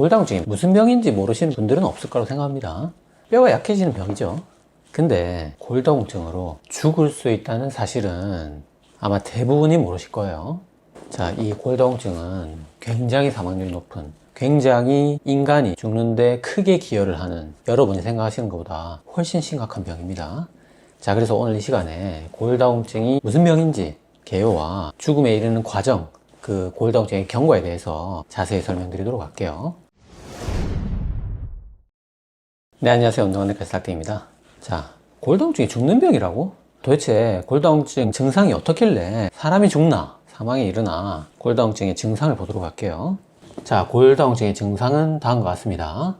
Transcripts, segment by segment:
골다공증이 무슨 병인지 모르시는 분들은 없을 거라고 생각합니다. 뼈가 약해지는 병이죠. 근데 골다공증으로 죽을 수 있다는 사실은 아마 대부분이 모르실 거예요. 자, 이 골다공증은 굉장히 사망률이 높은, 굉장히 인간이 죽는데 크게 기여를 하는 여러분이 생각하시는 것보다 훨씬 심각한 병입니다. 자, 그래서 오늘 이 시간에 골다공증이 무슨 병인지, 개요와 죽음에 이르는 과정, 그 골다공증의 경과에 대해서 자세히 설명드리도록 할게요. 네, 안녕하세요. 운동하는 갈살대입니다. 자, 골다공증이 죽는 병이라고? 도대체 골다공증 증상이 어떻길래 사람이 죽나? 사망에 이르나? 골다공증의 증상을 보도록 할게요. 자, 골다공증의 증상은 다음과 같습니다.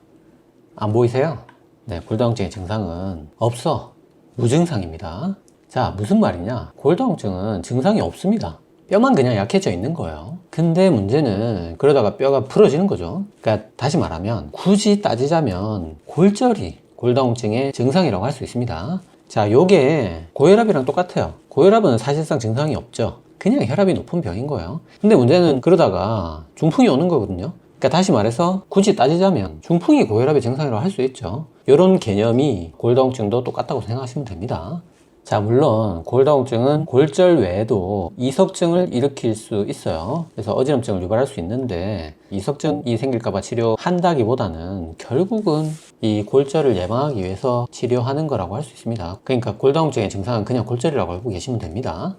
안 보이세요? 네, 골다공증의 증상은 없어. 무증상입니다. 자, 무슨 말이냐? 골다공증은 증상이 없습니다. 뼈만 그냥 약해져 있는 거예요. 근데 문제는 그러다가 뼈가 부러지는 거죠. 그러니까 다시 말하면 굳이 따지자면 골절이 골다공증의 증상이라고 할 수 있습니다. 자, 요게 고혈압이랑 똑같아요. 고혈압은 사실상 증상이 없죠. 그냥 혈압이 높은 병인 거예요. 근데 문제는 그러다가 중풍이 오는 거거든요. 그러니까 다시 말해서 굳이 따지자면 중풍이 고혈압의 증상이라고 할 수 있죠. 이런 개념이 골다공증도 똑같다고 생각하시면 됩니다. 자, 물론 골다공증은 골절 외에도 이석증을 일으킬 수 있어요. 그래서 어지럼증을 유발할 수 있는데 이석증이 생길까봐 치료한다기보다는 결국은 이 골절을 예방하기 위해서 치료하는 거라고 할 수 있습니다. 그러니까 골다공증의 증상은 그냥 골절이라고 알고 계시면 됩니다.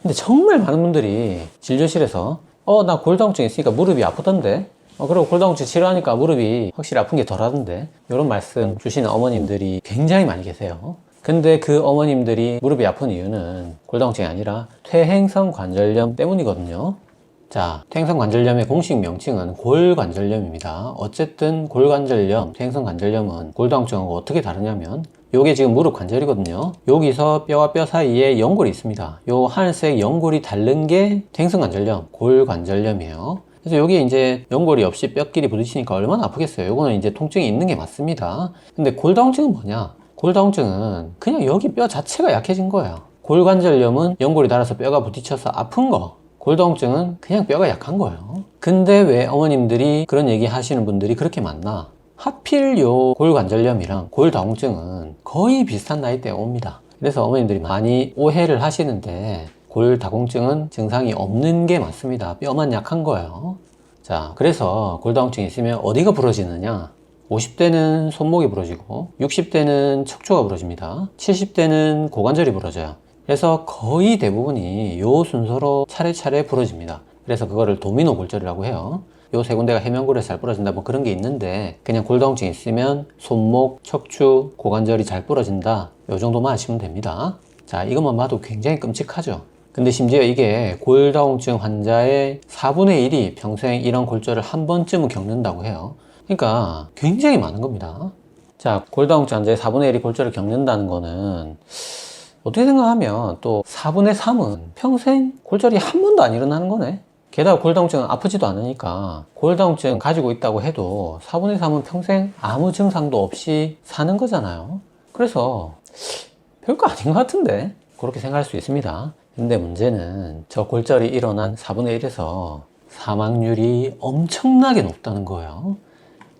근데 정말 많은 분들이 진료실에서 어, 나 골다공증 있으니까 무릎이 아프던데? 어, 그리고 골다공증 치료하니까 무릎이 확실히 아픈 게 덜하던데? 이런 말씀 주시는 어머님들이 굉장히 많이 계세요. 근데 그 어머님들이 무릎이 아픈 이유는 골다공증이 아니라 퇴행성 관절염 때문이거든요. 자, 퇴행성 관절염의 공식 명칭은 골관절염입니다. 어쨌든 골관절염, 퇴행성 관절염은 골다공증하고 어떻게 다르냐면 요게 지금 무릎 관절이거든요. 여기서 뼈와 뼈 사이에 연골이 있습니다. 요 하늘색 연골이 다른 게 퇴행성 관절염, 골관절염이에요. 그래서 여기에 이제 연골이 없이 뼈끼리 부딪히니까 얼마나 아프겠어요. 요거는 이제 통증이 있는 게 맞습니다. 근데 골다공증은 뭐냐? 골다공증은 그냥 여기 뼈 자체가 약해진 거예요. 골관절염은 연골이 닳아서 뼈가 부딪혀서 아픈 거. 골다공증은 그냥 뼈가 약한 거예요. 근데 왜 어머님들이 그런 얘기 하시는 분들이 그렇게 많나? 하필 요 골관절염이랑 골다공증은 거의 비슷한 나이대에 옵니다. 그래서 어머님들이 많이 오해를 하시는데 골다공증은 증상이 없는 게 맞습니다. 뼈만 약한 거예요. 자, 그래서 골다공증이 있으면 어디가 부러지느냐? 50대는 손목이 부러지고 60대는 척추가 부러집니다. 70대는 고관절이 부러져요. 그래서 거의 대부분이 요 순서로 차례차례 부러집니다. 그래서 그거를 도미노 골절이라고 해요. 요 세 군데가 해면골에 잘 부러진다 뭐 그런 게 있는데 그냥 골다공증이 있으면 손목, 척추, 고관절이 잘 부러진다 요 정도만 아시면 됩니다. 자 이것만 봐도 굉장히 끔찍하죠. 근데 심지어 이게 골다공증 환자의 4분의 1이 평생 이런 골절을 한 번쯤은 겪는다고 해요. 그러니까 굉장히 많은 겁니다. 자, 골다공증 환자의 4분의 1이 골절을 겪는다는 거는 어떻게 생각하면 또 4분의 3은 평생 골절이 한 번도 안 일어나는 거네. 게다가 골다공증은 아프지도 않으니까 골다공증 가지고 있다고 해도 4분의 3은 평생 아무 증상도 없이 사는 거잖아요. 그래서 별거 아닌 것 같은데 그렇게 생각할 수 있습니다. 근데 문제는 저 골절이 일어난 4분의 1에서 사망률이 엄청나게 높다는 거예요.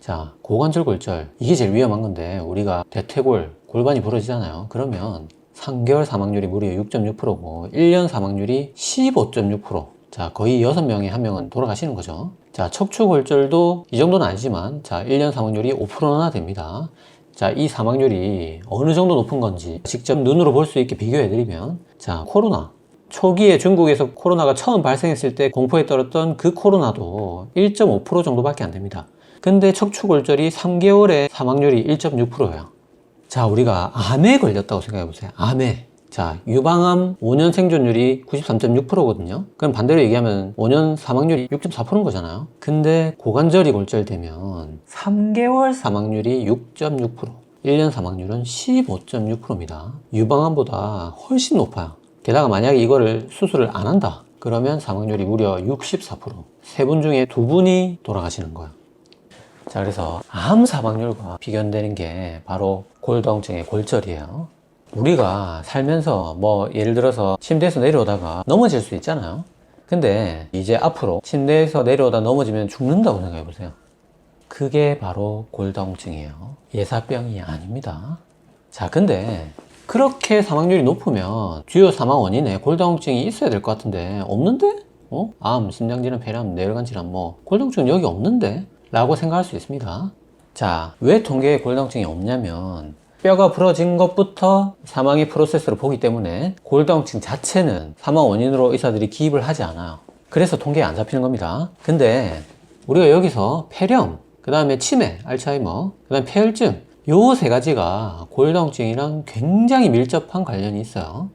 자, 고관절 골절. 이게 제일 위험한 건데, 우리가 대퇴골, 골반이 부러지잖아요. 그러면 3개월 사망률이 무려 6.6%고, 1년 사망률이 15.6%. 자, 거의 6명에 1명은 돌아가시는 거죠. 자, 척추 골절도 이 정도는 아니지만, 자, 1년 사망률이 5%나 됩니다. 자, 이 사망률이 어느 정도 높은 건지 직접 눈으로 볼 수 있게 비교해드리면, 자, 코로나. 초기에 중국에서 코로나가 처음 발생했을 때 공포에 떨었던 그 코로나도 1.5% 정도밖에 안 됩니다. 근데 척추골절이 3개월에 사망률이 1.6%예요. 자, 우리가 암에 걸렸다고 생각해 보세요. 암에. 자, 유방암 5년 생존율이 93.6%거든요. 그럼 반대로 얘기하면 5년 사망률이 6.4%인 거잖아요. 근데 고관절이 골절되면 3개월 사망률이 6.6%, 1년 사망률은 15.6%입니다. 유방암보다 훨씬 높아요. 게다가 만약에 이거를 수술을 안 한다. 그러면 사망률이 무려 64%. 세 분 중에 두 분이 돌아가시는 거예요. 자, 그래서 암 사망률과 비견되는 게 바로 골다공증의 골절이에요. 우리가 살면서 뭐 예를 들어서 침대에서 내려오다가 넘어질 수 있잖아요. 근데 이제 앞으로 침대에서 내려오다 넘어지면 죽는다고 생각해 보세요. 그게 바로 골다공증이에요. 예사병이 아닙니다. 자, 근데 그렇게 사망률이 높으면 주요 사망 원인에 골다공증이 있어야 될 것 같은데 없는데? 어? 암, 심장질환, 폐렴, 뇌혈관 질환 뭐 골다공증 여기 없는데? 라고 생각할 수 있습니다. 자, 왜 통계에 골다공증이 없냐면 뼈가 부러진 것부터 사망의 프로세스로 보기 때문에 골다공증 자체는 사망 원인으로 의사들이 기입을 하지 않아요. 그래서 통계에 안 잡히는 겁니다. 근데 우리가 여기서 폐렴, 그 다음에 치매, 알츠하이머, 그 다음에 폐혈증 요 세 가지가 골다공증이랑 굉장히 밀접한 관련이 있어요.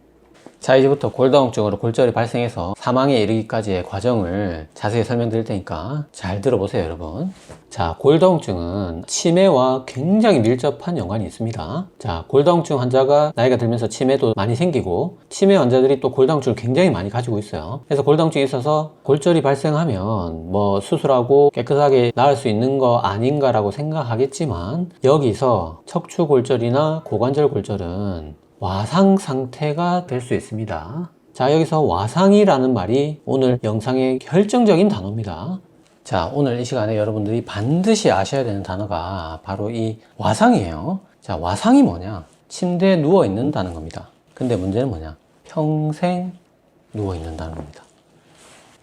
자, 이제부터 골다공증으로 골절이 발생해서 사망에 이르기까지의 과정을 자세히 설명드릴 테니까 잘 들어보세요, 여러분. 자, 골다공증은 치매와 굉장히 밀접한 연관이 있습니다. 자, 골다공증 환자가 나이가 들면서 치매도 많이 생기고, 치매 환자들이 또 골다공증을 굉장히 많이 가지고 있어요. 그래서 골다공증이 있어서 골절이 발생하면 뭐 수술하고 깨끗하게 나을 수 있는 거 아닌가라고 생각하겠지만, 여기서 척추 골절이나 고관절 골절은 와상 상태가 될 수 있습니다. 자, 여기서 와상이라는 말이 오늘 영상의 결정적인 단어입니다. 자, 오늘 이 시간에 여러분들이 반드시 아셔야 되는 단어가 바로 이 와상이에요. 자, 와상이 뭐냐? 침대에 누워 있는다는 겁니다. 근데 문제는 뭐냐? 평생 누워 있는다는 겁니다.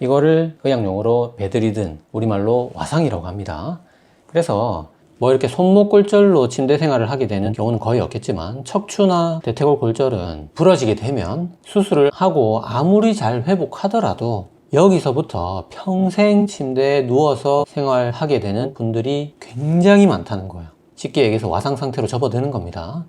이거를 의학용어로 베드리든 우리말로 와상이라고 합니다. 그래서 뭐 이렇게 손목 골절로 침대 생활을 하게 되는 경우는 거의 없겠지만 척추나 대퇴골 골절은 부러지게 되면 수술을 하고 아무리 잘 회복하더라도 여기서부터 평생 침대에 누워서 생활하게 되는 분들이 굉장히 많다는 거예요. 쉽게 얘기해서 와상 상태로 접어드는 겁니다.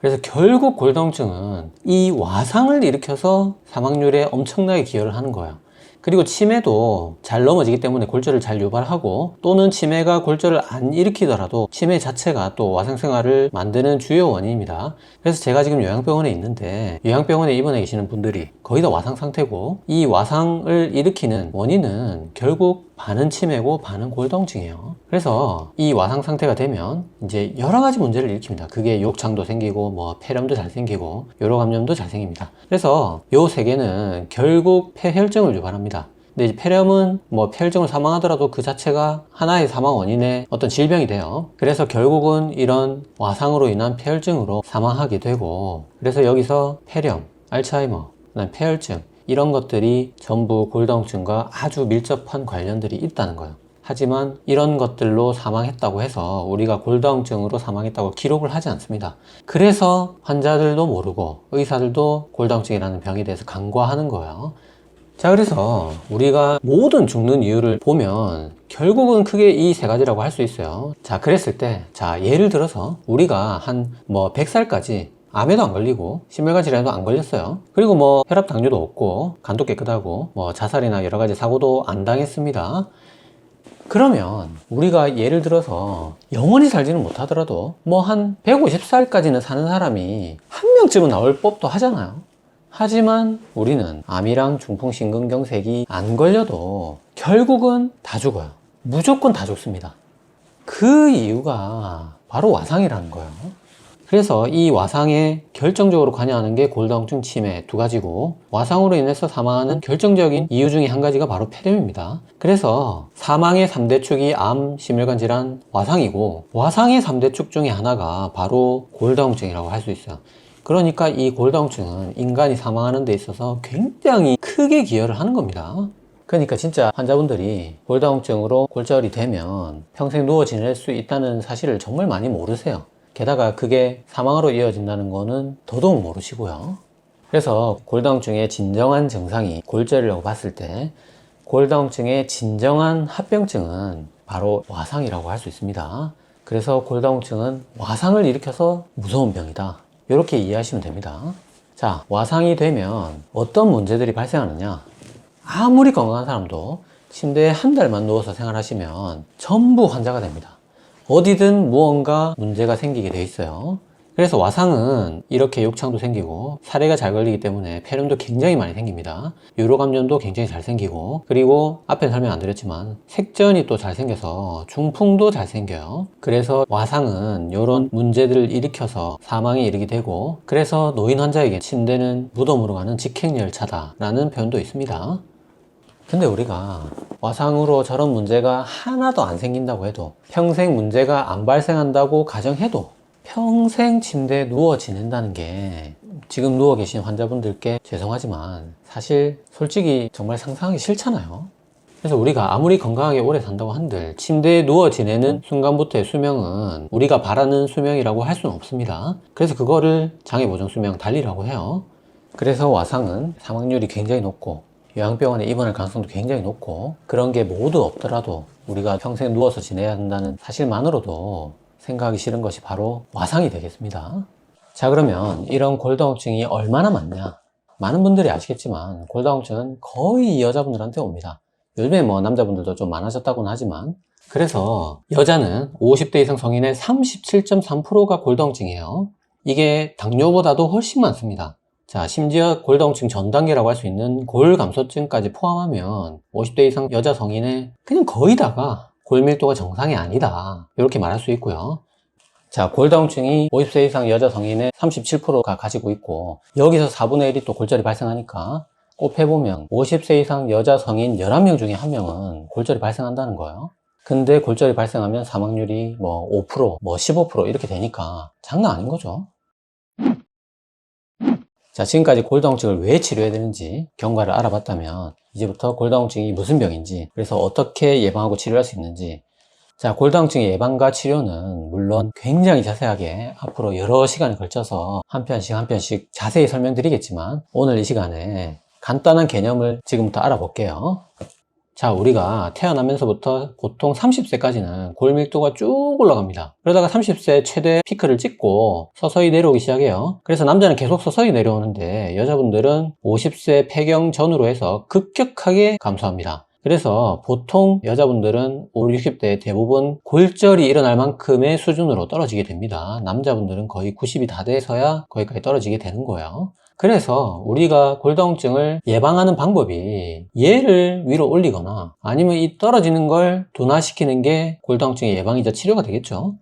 그래서 결국 골다공증은 이 와상을 일으켜서 사망률에 엄청나게 기여를 하는 거예요. 그리고 치매도 잘 넘어지기 때문에 골절을 잘 유발하고 또는 치매가 골절을 안 일으키더라도 치매 자체가 또 와상 생활을 만드는 주요 원인입니다. 그래서 제가 지금 요양병원에 있는데 요양병원에 입원해 계시는 분들이 거의 다 와상 상태고 이 와상을 일으키는 원인은 결국 반은 치매고 반은 골다공증이에요. 그래서 이 와상 상태가 되면 이제 여러 가지 문제를 일으킵니다. 그게 욕창도 생기고 뭐 폐렴도 잘 생기고 요로 감염도 잘 생깁니다. 그래서 요 세 개는 결국 폐혈증을 유발합니다. 근데 이제 폐렴은 뭐 폐혈증을 사망하더라도 그 자체가 하나의 사망 원인의 어떤 질병이 돼요. 그래서 결국은 이런 와상으로 인한 폐혈증으로 사망하게 되고 그래서 여기서 폐렴, 알츠하이머, 폐혈증 이런 것들이 전부 골다공증과 아주 밀접한 관련들이 있다는 거예요. 하지만 이런 것들로 사망했다고 해서 우리가 골다공증으로 사망했다고 기록을 하지 않습니다. 그래서 환자들도 모르고 의사들도 골다공증이라는 병에 대해서 간과하는 거예요. 자, 그래서 우리가 모든 죽는 이유를 보면 결국은 크게 이 세 가지라고 할 수 있어요. 자, 그랬을 때, 자, 예를 들어서 우리가 한 뭐 100살까지 암에도 안 걸리고 심혈관 질환에도 안 걸렸어요. 그리고 뭐 혈압 당뇨도 없고 간도 깨끗하고 뭐 자살이나 여러 가지 사고도 안 당했습니다. 그러면 우리가 예를 들어서 영원히 살지는 못하더라도 뭐 한 150살까지는 사는 사람이 한 명쯤은 나올 법도 하잖아요. 하지만 우리는 암이랑 중풍심근경색이 안 걸려도 결국은 다 죽어요. 무조건 다 죽습니다. 그 이유가 바로 와상이라는 거예요. 그래서 이 와상에 결정적으로 관여하는 게 골다공증 치매 두 가지고 와상으로 인해서 사망하는 결정적인 이유 중에 한 가지가 바로 폐렴입니다. 그래서 사망의 3대 축이 암, 심혈관 질환, 와상이고 와상의 3대 축 중에 하나가 바로 골다공증이라고 할 수 있어요. 그러니까 이 골다공증은 인간이 사망하는 데 있어서 굉장히 크게 기여를 하는 겁니다. 그러니까 진짜 환자분들이 골다공증으로 골절이 되면 평생 누워 지낼 수 있다는 사실을 정말 많이 모르세요. 게다가 그게 사망으로 이어진다는 거는 더더욱 모르시고요. 그래서 골다공증의 진정한 증상이 골절이라고 봤을 때 골다공증의 진정한 합병증은 바로 와상이라고 할 수 있습니다. 그래서 골다공증은 와상을 일으켜서 무서운 병이다. 이렇게 이해하시면 됩니다. 자, 와상이 되면 어떤 문제들이 발생하느냐? 아무리 건강한 사람도 침대에 한 달만 누워서 생활하시면 전부 환자가 됩니다. 어디든 무언가 문제가 생기게 돼 있어요. 그래서 와상은 이렇게 욕창도 생기고 사례가 잘 걸리기 때문에 폐렴도 굉장히 많이 생깁니다. 유로감염도 굉장히 잘 생기고 그리고 앞에 설명 안 드렸지만 색전이 또 잘 생겨서 중풍도 잘 생겨요. 그래서 와상은 이런 문제들을 일으켜서 사망에 이르게 되고 그래서 노인 환자에게 침대는 무덤으로 가는 직행열차다라는 표현도 있습니다. 근데 우리가 와상으로 저런 문제가 하나도 안 생긴다고 해도 평생 문제가 안 발생한다고 가정해도 평생 침대에 누워 지낸다는 게 지금 누워 계신 환자분들께 죄송하지만 사실 솔직히 정말 상상하기 싫잖아요. 그래서 우리가 아무리 건강하게 오래 산다고 한들 침대에 누워 지내는 순간부터의 수명은 우리가 바라는 수명이라고 할 수는 없습니다. 그래서 그거를 장애 보정 수명 달리라고 해요. 그래서 와상은 사망률이 굉장히 높고 요양병원에 입원할 가능성도 굉장히 높고 그런 게 모두 없더라도 우리가 평생 누워서 지내야 한다는 사실만으로도 생각하기 싫은 것이 바로 와상이 되겠습니다. 자 그러면 이런 골다공증이 얼마나 많냐? 많은 분들이 아시겠지만 골다공증은 거의 여자분들한테 옵니다. 요즘에 뭐 남자분들도 좀 많아졌다고는 하지만 그래서 여자는 50대 이상 성인의 37.3%가 골다공증이에요. 이게 당뇨보다도 훨씬 많습니다. 자, 심지어 골다공증 전 단계라고 할 수 있는 골감소증까지 포함하면 50대 이상 여자 성인의 그냥 거의 다가 골밀도가 정상이 아니다. 이렇게 말할 수 있고요. 자, 골다공증이 50세 이상 여자 성인의 37%가 가지고 있고 여기서 4분의 1이 또 골절이 발생하니까 곱해보면 50세 이상 여자 성인 11명 중에 1명은 골절이 발생한다는 거예요. 근데 골절이 발생하면 사망률이 뭐 5%, 뭐 15% 이렇게 되니까 장난 아닌 거죠. 자, 지금까지 골다공증을 왜 치료해야 되는지 경과를 알아봤다면 이제부터 골다공증이 무슨 병인지 그래서 어떻게 예방하고 치료할 수 있는지 자, 골다공증의 예방과 치료는 물론 굉장히 자세하게 앞으로 여러 시간에 걸쳐서 한 편씩 한 편씩 자세히 설명드리겠지만 오늘 이 시간에 간단한 개념을 지금부터 알아볼게요. 자, 우리가 태어나면서부터 보통 30세까지는 골밀도가 쭉 올라갑니다. 그러다가 30세 최대 피크를 찍고 서서히 내려오기 시작해요. 그래서 남자는 계속 서서히 내려오는데 여자분들은 50세 폐경 전후로 해서 급격하게 감소합니다. 그래서 보통 여자분들은 5, 60대 대부분 골절이 일어날 만큼의 수준으로 떨어지게 됩니다. 남자분들은 거의 90이 다 돼서야 거기까지 떨어지게 되는 거예요. 그래서 우리가 골다공증을 예방하는 방법이 얘를 위로 올리거나 아니면 이 떨어지는 걸 둔화시키는 게 골다공증의 예방이자 치료가 되겠죠.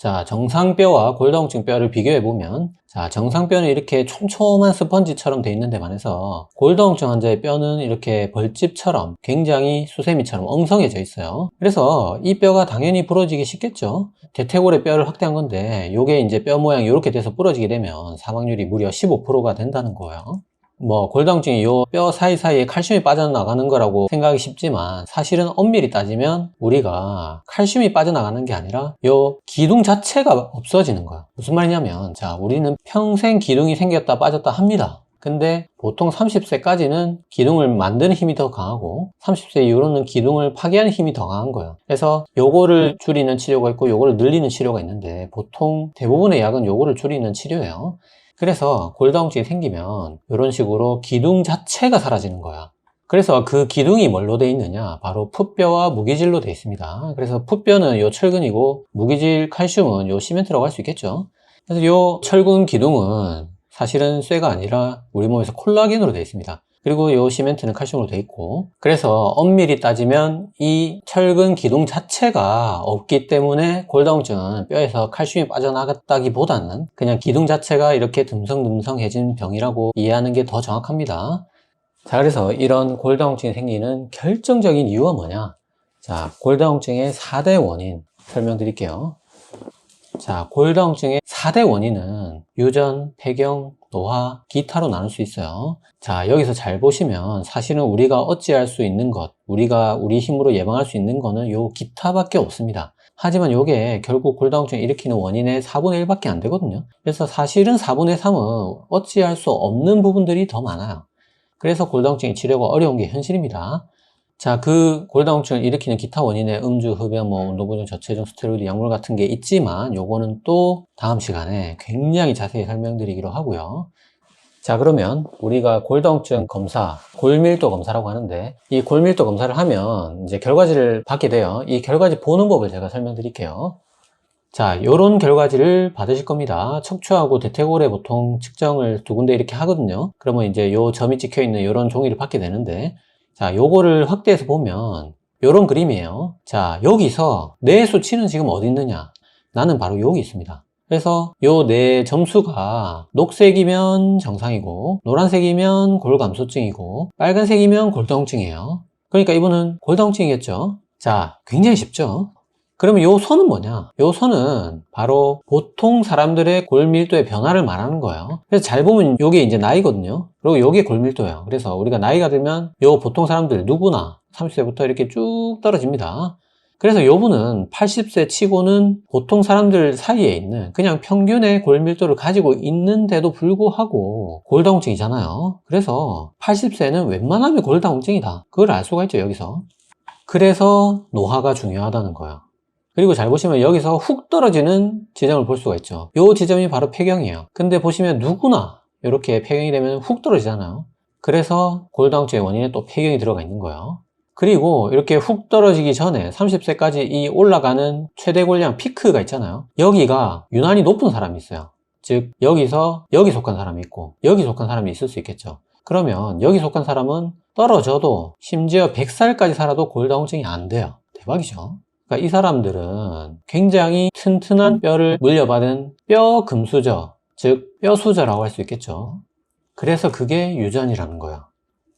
자, 정상뼈와 골다공증 뼈를 비교해 보면 자, 정상뼈는 이렇게 촘촘한 스펀지처럼 돼 있는데 반해서 골다공증 환자의 뼈는 이렇게 벌집처럼 굉장히 수세미처럼 엉성해져 있어요. 그래서 이 뼈가 당연히 부러지기 쉽겠죠. 대퇴골의 뼈를 확대한 건데 이게 이제 뼈 모양이 이렇게 돼서 부러지게 되면 사망률이 무려 15%가 된다는 거예요. 뭐 골다공증이 요 뼈 사이사이에 칼슘이 빠져나가는 거라고 생각이 쉽지만 사실은 엄밀히 따지면 우리가 칼슘이 빠져나가는 게 아니라 요 기둥 자체가 없어지는 거야 무슨 말이냐면 자 우리는 평생 기둥이 생겼다 빠졌다 합니다 근데 보통 30세까지는 기둥을 만드는 힘이 더 강하고 30세 이후로는 기둥을 파괴하는 힘이 더 강한 거예요. 그래서 요거를 줄이는 치료가 있고 요거를 늘리는 치료가 있는데 보통 대부분의 약은 요거를 줄이는 치료예요. 그래서 골다공증이 생기면 이런 식으로 기둥 자체가 사라지는 거야. 그래서 그 기둥이 뭘로 돼 있느냐? 바로 풋뼈와 무기질로 돼 있습니다. 그래서 풋뼈는 요 철근이고 무기질 칼슘은 요 시멘트라고 할 수 있겠죠. 그래서 요 철근 기둥은 사실은 쇠가 아니라 우리 몸에서 콜라겐으로 되어 있습니다. 그리고 요 시멘트는 칼슘으로 되어 있고. 그래서 엄밀히 따지면 이 철근 기둥 자체가 없기 때문에 골다공증은 뼈에서 칼슘이 빠져나갔다기보다는 그냥 기둥 자체가 이렇게 듬성듬성해진 병이라고 이해하는 게 더 정확합니다. 자 그래서 이런 골다공증이 생기는 결정적인 이유가 뭐냐? 자 골다공증의 4대 원인 설명드릴게요 자, 골다공증의 4대 원인은 유전, 폐경, 노화, 기타로 나눌 수 있어요. 자, 여기서 잘 보시면 사실은 우리가 어찌할 수 있는 것, 우리가 우리 힘으로 예방할 수 있는 거는 요 기타밖에 없습니다. 하지만 요게 결국 골다공증을 일으키는 원인의 4분의 1밖에 안 되거든요. 그래서 사실은 4분의 3은 어찌할 수 없는 부분들이 더 많아요. 그래서 골다공증의 치료가 어려운 게 현실입니다. 자, 그 골다공증을 일으키는 기타 원인의 음주, 흡연, 뭐 운동부정, 저체중, 스테로이드, 약물 같은 게 있지만 요거는 또 다음 시간에 굉장히 자세히 설명드리기로 하고요. 자, 그러면 우리가 골다공증 검사, 골밀도 검사라고 하는데 이 골밀도 검사를 하면 이제 결과지를 받게 돼요. 이 결과지 보는 법을 제가 설명드릴게요. 자, 요런 결과지를 받으실 겁니다. 척추하고 대퇴골에 보통 측정을 두 군데 이렇게 하거든요. 그러면 이제 요 점이 찍혀 있는 요런 종이를 받게 되는데 자, 요거를 확대해서 보면 요런 그림이에요. 자, 여기서 내 수치는 지금 어디 있느냐? 나는 바로 여기 있습니다. 그래서 요네 점수가 녹색이면 정상이고 노란색이면 골감소증이고 빨간색이면 골다공증이에요. 그러니까 이분은 골다공증이겠죠. 자, 굉장히 쉽죠. 그러면 요 선은 뭐냐? 요 선은 바로 보통 사람들의 골밀도의 변화를 말하는 거예요. 그래서 잘 보면 요게 이제 나이거든요. 그리고 요게 골밀도예요. 그래서 우리가 나이가 들면 요 보통 사람들 누구나 30세부터 이렇게 쭉 떨어집니다. 그래서 요분은 80세 치고는 보통 사람들 사이에 있는 그냥 평균의 골밀도를 가지고 있는데도 불구하고 골다공증이잖아요. 그래서 80세는 웬만하면 골다공증이다. 그걸 알 수가 있죠, 여기서. 그래서 노화가 중요하다는 거예요. 그리고 잘 보시면 여기서 훅 떨어지는 지점을 볼 수가 있죠. 이 지점이 바로 폐경이에요. 근데 보시면 누구나 이렇게 폐경이 되면 훅 떨어지잖아요. 그래서 골다공증의 원인에 또 폐경이 들어가 있는 거예요. 그리고 이렇게 훅 떨어지기 전에 30세까지 이 올라가는 최대 골량 피크가 있잖아요. 여기가 유난히 높은 사람이 있어요. 즉 여기서 여기 속한 사람이 있고 여기 속한 사람이 있을 수 있겠죠. 그러면 여기 속한 사람은 떨어져도 심지어 100살까지 살아도 골다공증이 안 돼요. 대박이죠. 그러니까 이 사람들은 굉장히 튼튼한 뼈를 물려받은 뼈 금수저, 즉 뼈수저라고 할 수 있겠죠. 그래서 그게 유전이라는 거예요.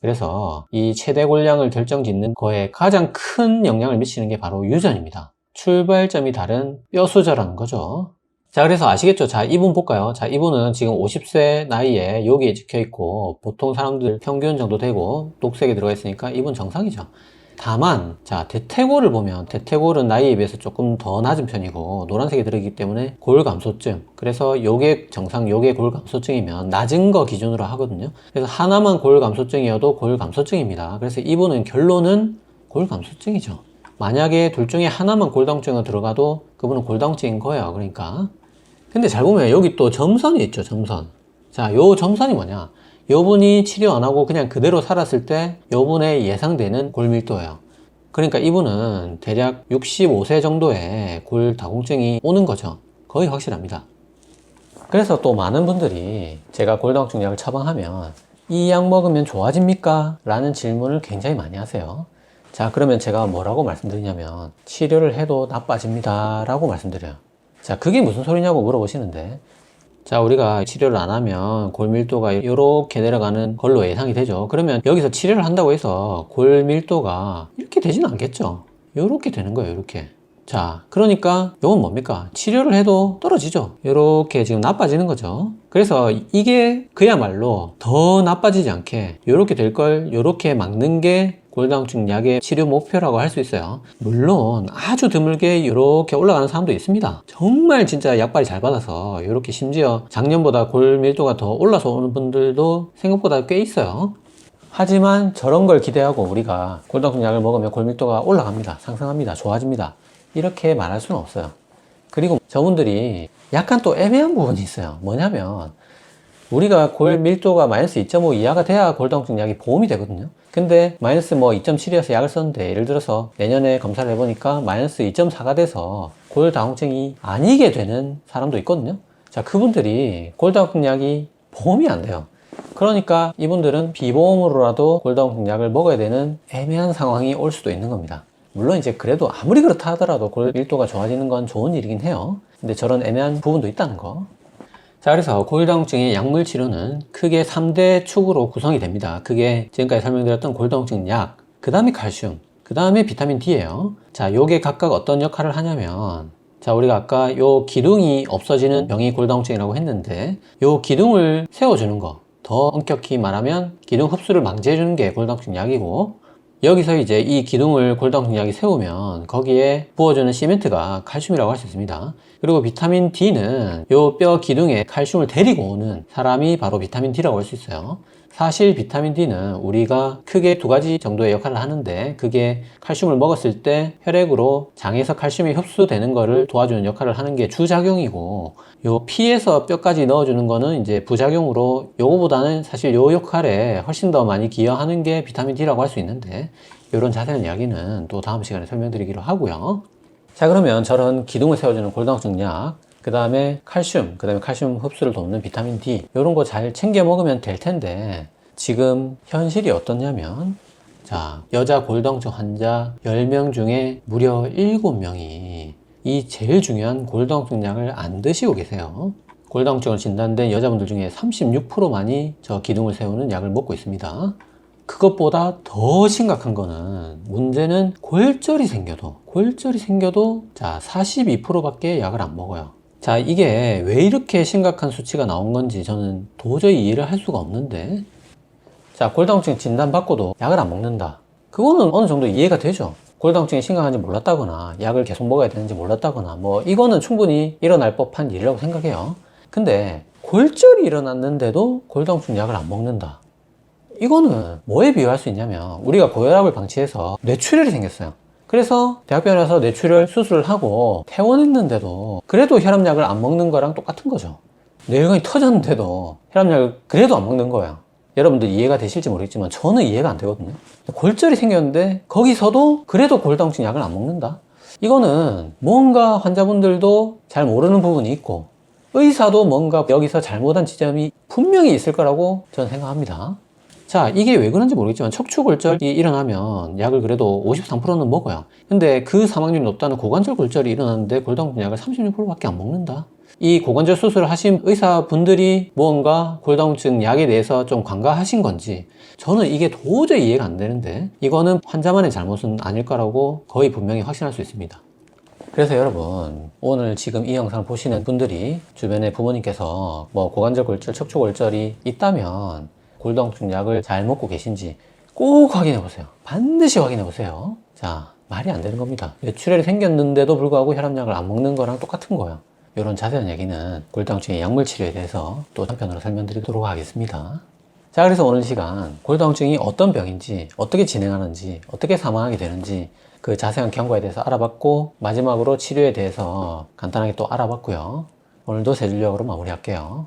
그래서 이 최대 골량을 결정짓는 거에 가장 큰 영향을 미치는 게 바로 유전입니다. 출발점이 다른 뼈수저라는 거죠. 자, 그래서 아시겠죠? 자, 이분 볼까요? 자, 이분은 지금 50세 나이에 여기에 찍혀 있고, 보통 사람들 평균 정도 되고, 녹색에 들어가 있으니까 이분 정상이죠. 다만, 자, 대퇴골을 보면, 대퇴골은 나이에 비해서 조금 더 낮은 편이고, 노란색이 들어있기 때문에 골감소증. 그래서 요게 정상, 요게 골감소증이면 낮은 거 기준으로 하거든요. 그래서 하나만 골감소증이어도 골감소증입니다. 그래서 이분은 결론은 골감소증이죠. 만약에 둘 중에 하나만 골다공증으로 들어가도 그분은 골다공증인 거예요. 그러니까. 근데 잘 보면 여기 또 점선이 있죠, 점선. 자, 요 점선이 뭐냐? 요분이 치료 안 하고 그냥 그대로 살았을 때 요분의 예상되는 골밀도예요. 그러니까 이분은 대략 65세 정도의 골다공증이 오는 거죠. 거의 확실합니다. 그래서 또 많은 분들이 제가 골다공증 약을 처방하면 이 약 먹으면 좋아집니까? 라는 질문을 굉장히 많이 하세요. 자, 그러면 제가 뭐라고 말씀드리냐면 치료를 해도 나빠집니다. 라고 말씀드려요. 자, 그게 무슨 소리냐고 물어보시는데 자, 우리가 치료를 안 하면 골밀도가 이렇게 내려가는 걸로 예상이 되죠. 그러면 여기서 치료를 한다고 해서 골밀도가 이렇게 되지는 않겠죠. 이렇게 되는 거예요, 이렇게. 자, 그러니까 이건 뭡니까? 치료를 해도 떨어지죠. 이렇게 지금 나빠지는 거죠. 그래서 이게 그야말로 더 나빠지지 않게 이렇게 될 걸 이렇게 막는 게 골다공증 약의 치료 목표라고 할 수 있어요. 물론 아주 드물게 이렇게 올라가는 사람도 있습니다. 정말 진짜 약발이 잘 받아서 이렇게 심지어 작년보다 골 밀도가 더 올라서 오는 분들도 생각보다 꽤 있어요. 하지만 저런 걸 기대하고 우리가 골다공증 약을 먹으면 골 밀도가 올라갑니다. 상승합니다. 좋아집니다. 이렇게 말할 수는 없어요. 그리고 저분들이 약간 또 애매한 부분이 있어요. 뭐냐면 우리가 골 밀도가 마이너스 2.5 이하가 돼야 골다공증 약이 보험이 되거든요. 근데 마이너스 뭐 2.7이어서 약을 썼는데 예를 들어서 내년에 검사를 해보니까 마이너스 2.4가 돼서 골다공증이 아니게 되는 사람도 있거든요. 자, 그분들이 골다공증 약이 보험이 안 돼요. 그러니까 이분들은 비보험으로라도 골다공증 약을 먹어야 되는 애매한 상황이 올 수도 있는 겁니다. 물론 이제 그래도 아무리 그렇다 하더라도 골 밀도가 좋아지는 건 좋은 일이긴 해요. 근데 저런 애매한 부분도 있다는 거. 자, 그래서 골다공증의 약물 치료는 크게 3대 축으로 구성이 됩니다. 그게 지금까지 설명드렸던 골다공증 약, 그 다음에 칼슘, 그 다음에 비타민 D예요. 자, 요게 각각 어떤 역할을 하냐면, 자, 우리가 아까 요 기둥이 없어지는 병이 골다공증이라고 했는데, 요 기둥을 세워주는 거, 더 엄격히 말하면 기둥 흡수를 방지해주는 게 골다공증 약이고, 여기서 이제 이 기둥을 골다공증 약이 세우면 거기에 부어주는 시멘트가 칼슘이라고 할 수 있습니다. 그리고 비타민 D는 요 뼈 기둥에 칼슘을 데리고 오는 사람이 바로 비타민 D라고 할 수 있어요. 사실 비타민 D는 우리가 크게 두 가지 정도의 역할을 하는데 그게 칼슘을 먹었을 때 혈액으로 장에서 칼슘이 흡수되는 거를 도와주는 역할을 하는 게 주작용이고 요 피에서 뼈까지 넣어주는 거는 이제 부작용으로 요거보다는 사실 요 역할에 훨씬 더 많이 기여하는 게 비타민 D라고 할 수 있는데 이런 자세한 이야기는 또 다음 시간에 설명드리기로 하고요. 자 그러면 저런 기둥을 세워주는 골다공증 약, 그 다음에 칼슘, 그 다음에 칼슘 흡수를 돕는 비타민 D 이런 거 잘 챙겨 먹으면 될 텐데 지금 현실이 어떻냐면 자 여자 골다공증 환자 10명 중에 무려 7명이 이 제일 중요한 골다공증 약을 안 드시고 계세요. 골다공증을 진단된 여자분들 중에 36%만이 저 기둥을 세우는 약을 먹고 있습니다. 그것보다 더 심각한 거는 문제는 골절이 생겨도 골절이 생겨도 자 42%밖에 약을 안 먹어요. 자 이게 왜 이렇게 심각한 수치가 나온 건지 저는 도저히 이해를 할 수가 없는데 자 골다공증 진단 받고도 약을 안 먹는다. 그거는 어느 정도 이해가 되죠. 골다공증이 심각한지 몰랐다거나 약을 계속 먹어야 되는지 몰랐다거나 뭐 이거는 충분히 일어날 법한 일이라고 생각해요. 근데 골절이 일어났는데도 골다공증 약을 안 먹는다. 이거는 뭐에 비유할 수 있냐면 우리가 고혈압을 방치해서 뇌출혈이 생겼어요. 그래서 대학병원에 가서 뇌출혈 수술을 하고 퇴원했는데도 그래도 혈압약을 안 먹는 거랑 똑같은 거죠. 뇌혈관이 터졌는데도 혈압약을 그래도 안 먹는 거예요. 여러분들 이해가 되실지 모르겠지만 저는 이해가 안 되거든요. 골절이 생겼는데 거기서도 그래도 골다공증 약을 안 먹는다? 이거는 뭔가 환자분들도 잘 모르는 부분이 있고 의사도 뭔가 여기서 잘못한 지점이 분명히 있을 거라고 저는 생각합니다. 자, 이게 왜 그런지 모르겠지만 척추골절이 일어나면 약을 그래도 53%는 먹어요. 근데 그 사망률이 높다는 고관절 골절이 일어났는데 골다공증 약을 36%밖에 안 먹는다. 이 고관절 수술을 하신 의사분들이 무언가 골다공증 약에 대해서 좀 관가하신 건지 저는 이게 도저히 이해가 안 되는데 이거는 환자만의 잘못은 아닐 거라고 거의 분명히 확신할 수 있습니다. 그래서 여러분 오늘 지금 이 영상을 보시는 분들이 주변에 부모님께서 뭐 고관절 골절, 척추 골절이 있다면 골다공증 약을 잘 먹고 계신지 꼭 확인해 보세요. 반드시 확인해 보세요. 자 말이 안 되는 겁니다. 뇌출혈이 생겼는데도 불구하고 혈압약을 안 먹는 거랑 똑같은 거예요. 이런 자세한 얘기는 골다공증의 약물 치료에 대해서 또 한편으로 설명드리도록 하겠습니다. 자, 그래서 오늘 시간 골다공증이 어떤 병인지, 어떻게 진행하는지, 어떻게 사망하게 되는지 그 자세한 경과에 대해서 알아봤고 마지막으로 치료에 대해서 간단하게 또 알아봤고요. 오늘도 세 줄력으로 마무리할게요.